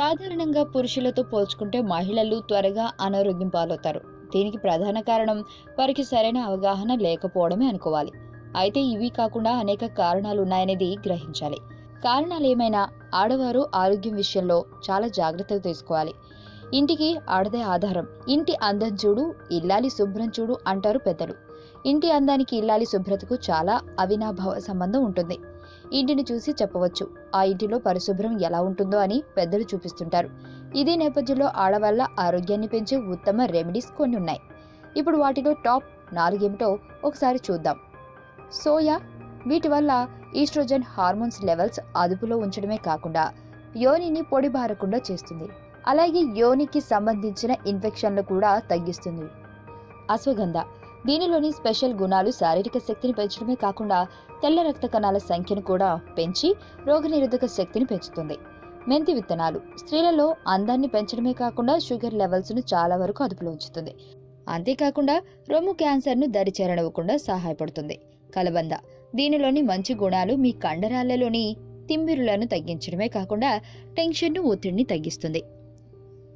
సాధారణంగా పురుషులతో పోల్చుకుంటే మహిళలు త్వరగా అనారోగ్యం పాలవుతారు. దీనికి ప్రధాన కారణం వారికి సరైన అవగాహన లేకపోవడమే అనుకోవాలి. అయితే ఇవి కాకుండా అనేక కారణాలు ఉన్నాయనేది గ్రహించాలి. కారణాలు ఏమైనా ఆడవారు ఆరోగ్యం విషయంలో చాలా జాగ్రత్తలు తీసుకోవాలి. ఇంటికి ఆడదే ఆధారం. ఇంటి అందం చూడు ఇల్లాలి శుభ్రం చూడు అంటారు పెద్దలు. ఇంటి అందానికి ఇల్లాలి శుభ్రతకు చాలా అవినాభావ సంబంధం ఉంటుంది. ఇంటిని చూసి చెప్పవచ్చు ఆ ఇంటిలో పరిశుభ్రం ఎలా ఉంటుందో అని పెద్దలు చూపిస్తుంటారు. ఇదే నేపథ్యంలో ఆడవాళ్ళ ఆరోగ్యాన్ని పెంచే ఉత్తమ రెమెడీస్ కొన్ని ఉన్నాయి. ఇప్పుడు వాటిలో టాప్ నాలుగేమిటో ఒకసారి చూద్దాం. సోయా వీటి వల్ల ఈస్ట్రోజన్ హార్మోన్స్ లెవెల్స్ అదుపులో ఉంచడమే కాకుండా యోనిని పొడిబారకుండా చేస్తుంది. అలాగే యోనికి సంబంధించిన ఇన్ఫెక్షన్లు కూడా తగ్గిస్తుంది. అశ్వగంధ దీనిలోని స్పెషల్ గుణాలు శారీరక శక్తిని పెంచడమే కాకుండా తెల్ల రక్త కణాల సంఖ్యను కూడా పెంచి రోగనిరోధక శక్తిని పెంచుతుంది. మెంతి విత్తనాలు స్త్రీలలో అందాన్ని పెంచడమే కాకుండా షుగర్ లెవెల్స్ను చాలా వరకు అదుపులో ఉంచుతుంది. అంతేకాకుండా రొమ్ము క్యాన్సర్ను దరిచేరనివ్వకుండా సహాయపడుతుంది. కలబంద దీనిలోని మంచి గుణాలు మీ కండరాలలోని తిమ్మిరులను తగ్గించడమే కాకుండా టెన్షన్ను ఒత్తిడిని తగ్గిస్తుంది.